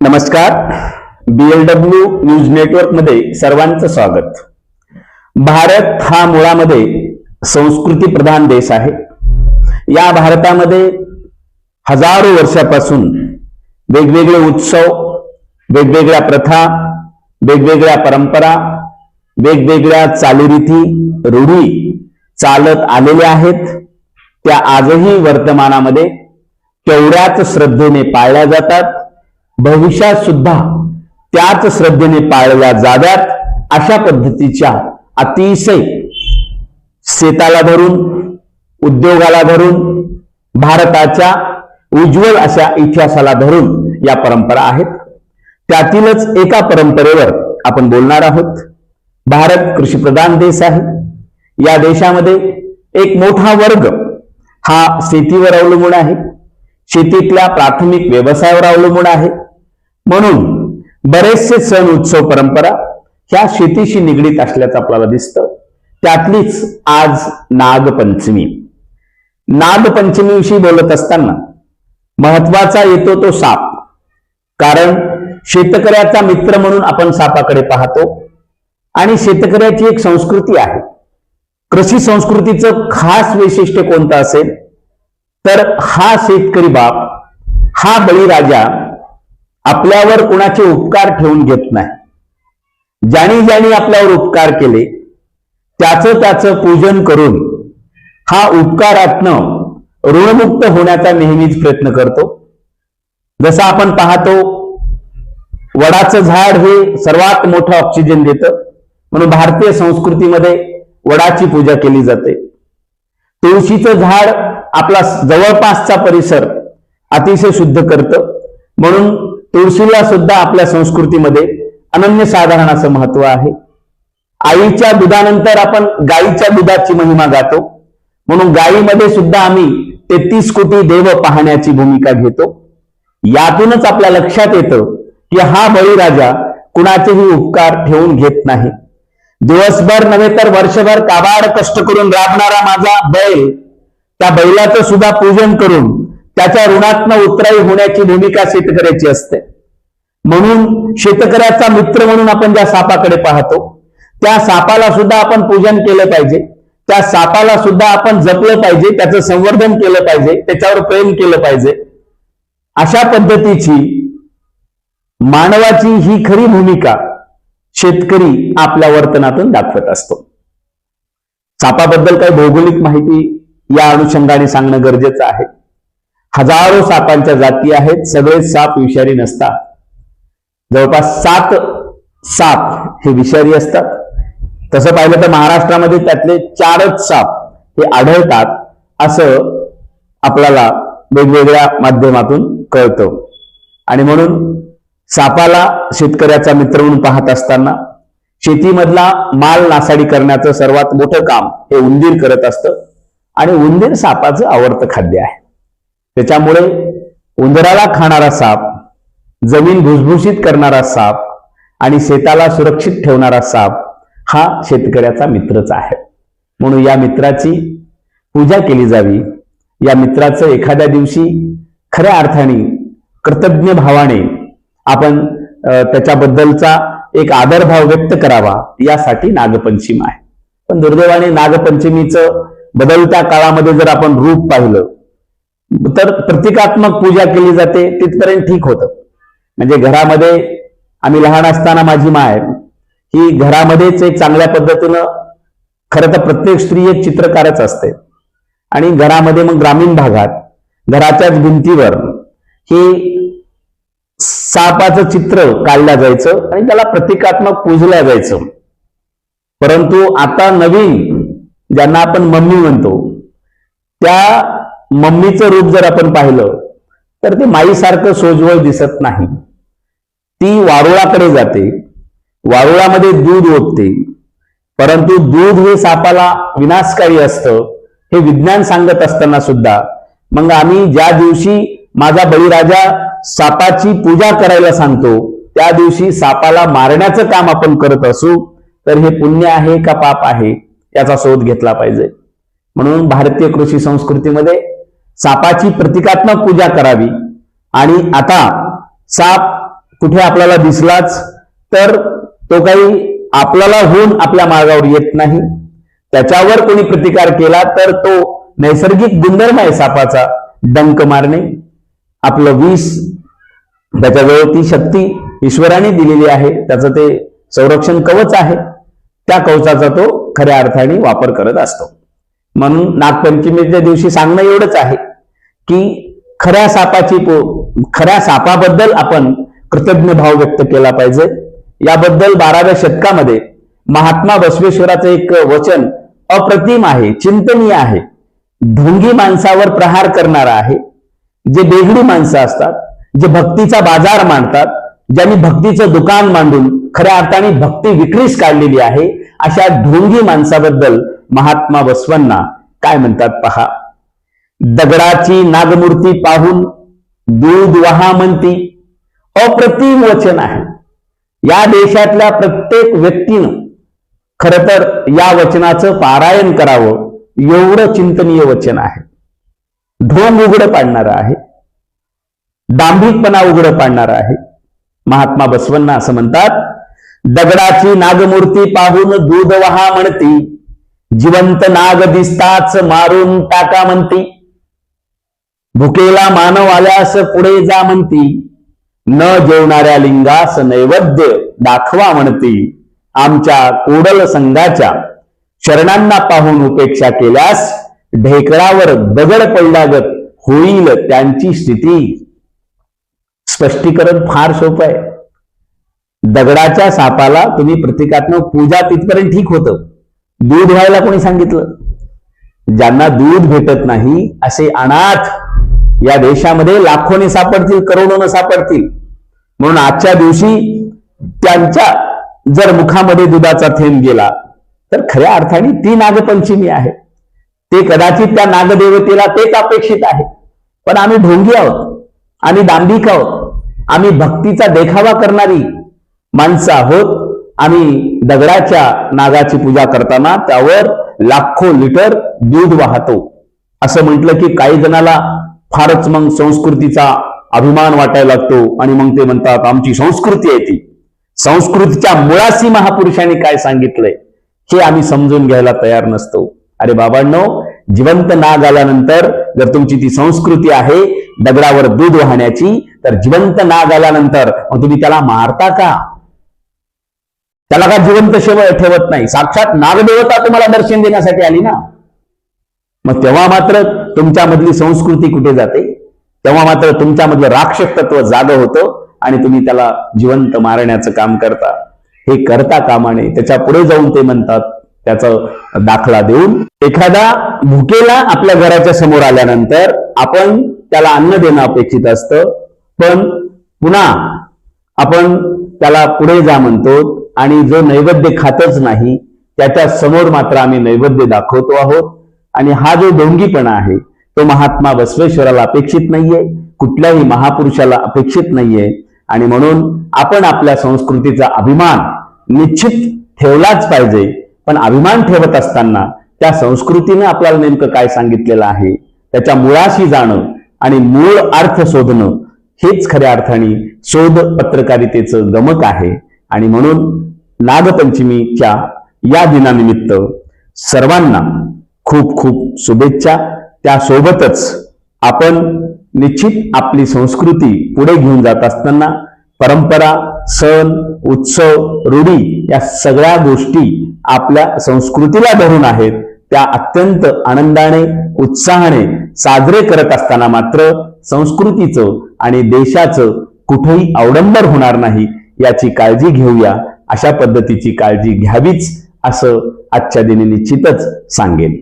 नमस्कार. BLW news नेटवर्कमध्ये सर्वांचं स्वागत. भारत हा मुळामध्ये संस्कृती प्रधान देश आहे. या भारतामध्ये हजारो वर्षापासून वेगवेगळे उत्सव वेगवेगळ्या प्रथा वेगवेगळ्या परंपरा वेगवेगळ्या चालीरीती रूढी चालत आलेल्या आहेत. त्या आजही वर्तमानामध्ये तेवढ्याच श्रद्धेने पाळल्या जातात. भविष्यात सुद्धा त्याच श्रद्धेने पाळल्या जाव्यात अशा पद्धतीच्या अतिशय शेताला धरून उद्योगाला धरून भारताच्या उज्ज्वल अशा इतिहासाला धरून या परंपरा आहेत. त्यातीलच एका परंपरेवर आपण बोलणार आहोत. भारत कृषीप्रधान देश आहे. या देशामध्ये एक मोठा वर्ग हा शेतीवर अवलंबून आहे. शेतीतल्या प्राथमिक व्यवसायावर अवलंबून आहे. म्हणून बरेचसे सण उत्सव परंपरा ह्या शेतीशी निगडीत असल्याचं आपल्याला दिसतं. त्यातलीच आज नागपंचमी. नागपंचमीविषयी बोलत असताना महत्त्वाचा येतो तो साप. कारण शेतकऱ्याचा मित्र म्हणून आपण सापाकडे पाहतो आणि शेतकऱ्याची एक संस्कृती आहे. कृषी संस्कृतीचं खास वैशिष्ट्य कोणतं असेल? तर हा शेतकरी बाप हा बळीराजा आपल्यावर कुणाचे उपकार ठेवून घेत नाही. ज्याने ज्याने आपल्यावर उपकार केले त्याचं त्याचं पूजन करून हा उपकारातनं ऋणमुक्त होण्याचा नेहमीच प्रयत्न करतो. जसं आपण पाहतो वडाचं झाड हे सर्वात मोठं ऑक्सिजन देतं. म्हणून भारतीय संस्कृतीमध्ये वडाची पूजा केली जाते. तुळशीचं झाड आपला जवळपासचा परिसर अतिशय शुद्ध करतं. म्हणून तुळशीला सुद्धा आपल्या संस्कृतीमध्ये अनन्यसाधारण असं महत्त्व आहे. आईच्या दुधानंतर आपण गाईच्या दुधाची महिमा गातो. म्हणून गायीमध्ये सुद्धा आम्ही तेहतीस कोटी देव पाहण्याची भूमिका घेतो. यातूनच आपल्या लक्षात येतं की हा बळीराजा कुणाचेही उपकार ठेवून घेत नाही. दिवसभर नव्हे तर वर्षभर काबाड कष्ट करून राबणारा माझा बैल त्या बैलाचं सुद्धा पूजन करून त्याच्या ऋणात्मक उतराई होण्याची भूमिका शेतकऱ्याची असते. म्हणून शेतकऱ्याचा मित्र म्हणून आपण ज्या सापाकडे पाहतो त्या सापाला सुद्धा आपण पूजन केलं पाहिजे. त्या सापाला सुद्धा आपण जपलं पाहिजे त्याचं संवर्धन केलं पाहिजे त्याच्यावर प्रेम केलं पाहिजे. अशा पद्धतीची मानवाची ही खरी भूमिका शेतकरी आपल्या वर्तनातून दाखवत असतो. सापाबद्दल काही भौगोलिक माहिती या अनुषंगाने सांगणं गरजेचं आहे. हजारो सापांच्या जाती आहेत सगळे साप विषारी नसतात. जवळपास सात साप हे विषारी असतात. तसं पाहिलं तर महाराष्ट्रामध्ये त्यातले चारच साप हे आढळतात असं आपल्याला वेगवेगळ्या माध्यमातून कळतं. आणि म्हणून सापाला शेतकऱ्याचा मित्र म्हणून पाहत असताना शेतीमधला माल नासाडी करण्याचं सर्वात मोठं काम हे उंदीर करत असतं. आणि उंदीर सापाचं आवडतं खाद्य आहे. त्याच्यामुळे उंदराला खाणारा साप जमीन भुसभुशीत करणारा साप आणि शेताला सुरक्षित ठेवणारा साप हा शेतकऱ्याचा मित्रच आहे. म्हणून या मित्राची पूजा केली जावी. या मित्राचं एखाद्या दिवशी खऱ्या अर्थाने कृतज्ञ भावाने आपण त्याच्याबद्दलचा एक आदरभाव व्यक्त करावा यासाठी नागपंचमी आहे. पण दुर्दैवाने नागपंचमीचं बदलत्या काळामध्ये जर आपण रूप पाहिलं तर प्रतिकात्मक पूजा केली जाते तिथपर्यंत ठीक होतं. म्हणजे घरामध्ये आम्ही लहान असताना माझी माय ही घरामध्येच एक चांगल्या पद्धतीनं खरं तर प्रत्येक स्त्री एक चित्रकारच असते. आणि घरामध्ये मग ग्रामीण भागात घराच्याच भिंतीवर ही सापाचं चित्र काढलं जायचं आणि त्याला प्रतिकात्मक पूजलं जायचं. परंतु आता नवीन ज्यांना आपण मम्मी म्हणतो त्या मम्मीचं रूप जर आपण पाहिलं तर ते माईसारखं सोजवळ दिसत नाही. ती वारुळाकडे जाते वारुळामध्ये दूध ओतते परंतु दूध हे सापाला विनाशकारी असतं हे विज्ञान सांगत असताना सुद्धा. मग आम्ही ज्या दिवशी माझा बळीराजा सापाची पूजा करायला सांगतो त्या दिवशी सापाला मारण्याचं काम आपण करत असू तर हे पुण्य आहे का पाप आहे याचा शोध घेतला पाहिजे. म्हणून भारतीय कृषी संस्कृतीमध्ये सापाची प्रतिकात्मक पूजा करावी. आणि आता साप कुठे आपल्याला दिसलाच तर तो काही आपल्याला होऊन आपल्या मार्गावर येत नाही. त्याच्यावर कोणी प्रतिकार केला तर तो नैसर्गिक गुणधर्म आहे सापाचा डंक मारणे. आपलं विष त्याच्याजवळ ती शक्ती ईश्वराने दिलेली आहे त्याचं ते संरक्षण कवच आहे. त्या कवचाचा तो खऱ्या अर्थाने वापर करत असतो. म्हणून नागपंचमीच्या दिवशी सांगणं एवढंच आहे. की खऱ्या सापाची खऱ्या सापाबद्दल आपण कृतज्ञ भाव व्यक्त केला पाहिजे. याबद्दल बाराव्या शतकामध्ये महात्मा बसवेश्वराचं एक वचन अप्रतिम आहे चिंतनीय आहे. ढोंगी माणसावर प्रहार करणारा आहे. जे बेगडी माणसं असतात जे भक्तीचा बाजार मांडतात ज्यांनी भक्तीचं दुकान मांडून खऱ्या अर्थाने भक्ती विक्रीस काढलेली आहे अशा ढोंगी माणसाबद्दल महात्मा बसवांना काय म्हणतात पहा? दगडाची नागमूर्ती पाहून दूध वहा म्हणती अप्रतिम वचन आहे. या देशातल्या प्रत्येक व्यक्तीनं खर तर या वचनाचं पारायण करावं एवढं चिंतनीय वचन आहे. ढोंग उघडं पाडणारं आहे. दांभिकपणा उघडं पाडणारं आहे. महात्मा बसवन्ना असं म्हणतात दगडाची नागमूर्ती पाहून दूध वहा म्हणती जिवंत नाग दिसताच मारून टाका म्हणती भुकेला मानव आल्यास पुढे जा म्हणती. न जेवणाऱ्या लिंगास नैवेद्य दाखवा म्हणती. आमच्या कोडल संघाच्या शरणांना पाहून उपेक्षा केल्यास ढेकळावर दगड पडल्यागत होईल त्यांची स्थिती. स्पष्टीकरण फार सोपं आहे. दगडाच्या सापाला तुम्ही प्रतिकात्मक पूजा तिथपर्यंत ठीक होतं. दूध व्हायला कोणी सांगितलं? ज्यांना दूध भेटत नाही असे अनाथ या देशामध्ये लाखोने सापडतील करोडोनं सापडतील. म्हणून आजच्या दिवशी त्यांच्या जर मुखामध्ये दुधाचा थेंब गेला तर खऱ्या अर्थाने ती नागपंचमी आहे. ते कदाचित त्या नागदेवतेला तेच अपेक्षित आहे. पण आम्ही ढोंगी आहोत आम्ही दांभिक आहोत आम्ही भक्तीचा देखावा करणारी माणसं आहोत. आम्ही दगडाच्या नागाची पूजा करताना त्यावर लाखो लिटर दूध वाहतो. असं म्हटलं की काही जणाला फारच मग संस्कृतीचा अभिमान वाटायला लागतो. आणि मग ते म्हणतात आमची संस्कृती आहे ती. संस्कृतीच्या मुळाशी महापुरुषांनी काय सांगितलंय हे आम्ही समजून घ्यायला तयार नसतो. अरे बाबांनो जिवंत नाग आल्यानंतर जर तुमची ती संस्कृती आहे दगडावर दूध वाहण्याची तर जिवंत नाग आल्यानंतर मग तुम्ही त्याला मारता का? त्याला का जिवंत शेवळ ठेवत नाही? साक्षात नागदेवता तुम्हाला दर्शन देण्यासाठी आली ना? मग तेव्हा मात्र तुमच्यामधली संस्कृती कुठे जाते? तेव्हा मात्र तुमच्यामधलं राक्षस तत्व जाग होतं आणि तुम्ही त्याला जिवंत मारण्याचं काम करता. हे करता कामाने त्याच्या पुढे जाऊन ते म्हणतात त्याचा दाखला देऊन. एखादा भुकेला आपल्या घराच्या समोर आल्यानंतर आपण त्याला अन्न देणं अपेक्षित असतं पण पुन्हा आपण त्याला पुढे जा म्हणतो आणि जो नैवेद्य खातच नाही त्याच्यासमोर मात्र आम्ही नैवेद्य दाखवतो आहोत. आणि हा जो ढोंगीपणा आहे तो महात्मा बसवेश्वराला अपेक्षित नाहीये कुठल्याही महापुरुषाला अपेक्षित नाहीये. आणि म्हणून आपण आपल्या संस्कृतीचा अभिमान निश्चित ठेवलाच पाहिजे. पण अभिमान ठेवत असताना त्या संस्कृतीने आपल्याला नेमकं काय सांगितलेलं आहे त्याच्या मुळाशी जाणं आणि मूळ अर्थ शोधणं हेच खऱ्या अर्थाने शोध पत्रकारितेचं गमक आहे. आणि म्हणून नागपंचमीच्या या दिनानिमित्त सर्वांना खूप खूप शुभेच्छा. त्यासोबतच आपण निश्चित आपली संस्कृती पुढे घेऊन जात असताना परंपरा सण उत्सव रूढी या सगळ्या गोष्टी आपल्या संस्कृतीला धरून आहेत. त्या अत्यंत आनंदाने उत्साहाने साजरे करत असताना मात्र संस्कृतीचं आणि देशाचं कुठेही अवडंबर होणार नाही याची काळजी घेऊया. अशा पद्धतीची काळजी घ्यावीच असं आजच्या दिनी निश्चितच सांगेन.